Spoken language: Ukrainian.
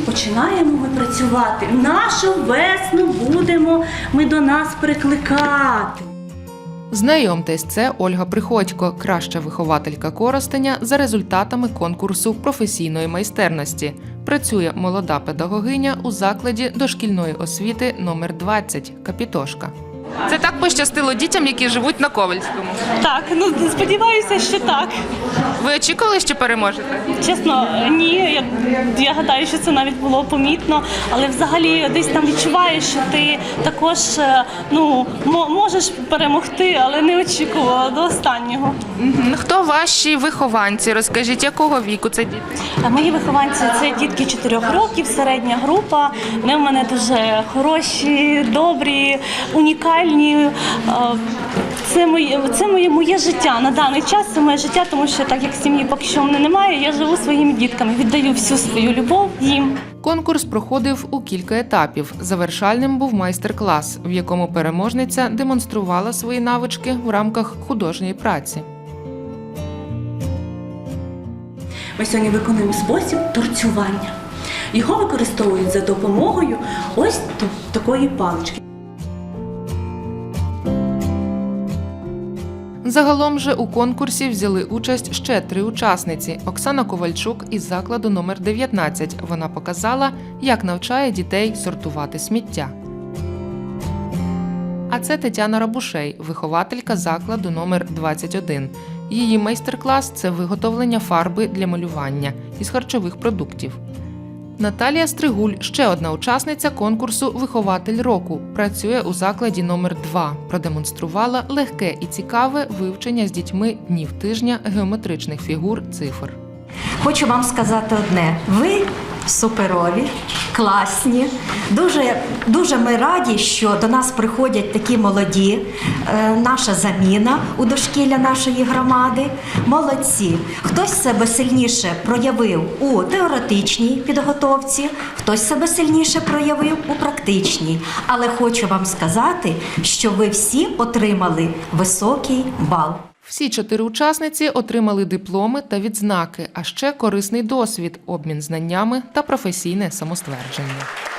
починаємо ми працювати. Нашу весну будемо ми до нас прикликати. Знайомтесь, це Ольга Приходько, краща вихователька Коростеня за результатами конкурсу професійної майстерності. Працює молода педагогиня у закладі дошкільної освіти номер 20 Капітошка. Це так пощастило дітям, які живуть на Ковальському. Так, ну сподіваюся, що так. Ви очікували, що переможете? Чесно, ні. Я, я гадаю, що це навіть було помітно, але взагалі десь там відчуваєш, що ти також е, ну мо- можеш перемогти, але не очікувала до останнього. Хто ваші вихованці? Розкажіть, якого віку це діти? Мої вихованці це дітки 4 років, середня група. Вони в мене дуже хороші, добрі, унікальні. Це моє, це моє, моє життя на даний час. Це моє життя, тому що так як сім'ї поки що в мене немає, я живу своїми дітками, віддаю всю свою любов їм. Конкурс проходив у кілька етапів. Завершальним був майстер-клас, в якому переможниця демонструвала свої навички в рамках художньої праці. Ми сьогодні виконуємо спосіб торцювання. Його використовують за допомогою ось такої палички. Загалом же у конкурсі взяли участь ще три учасниці: Оксана Ковальчук із закладу номер 19 Вона показала, як навчає дітей сортувати сміття. А це Тетяна Рабушей, вихователька закладу номер 21 Її майстер-клас це виготовлення фарби для малювання із харчових продуктів. Наталія Стригуль, ще одна учасниця конкурсу Вихователь року, працює у закладі номер 2 Продемонструвала легке і цікаве вивчення з дітьми днів тижня геометричних фігур цифр. Хочу вам сказати одне: ви суперові, класні. Дуже, дуже ми раді, що до нас приходять такі молоді. Е, наша заміна у дошкілля нашої громади. Молодці. Хтось себе сильніше проявив у теоретичній підготовці, хтось себе сильніше проявив у практичній. Але хочу вам сказати, що ви всі отримали високий бал. Всі чотири учасниці отримали дипломи та відзнаки, а ще корисний досвід, обмін знаннями та професійне самоствердження.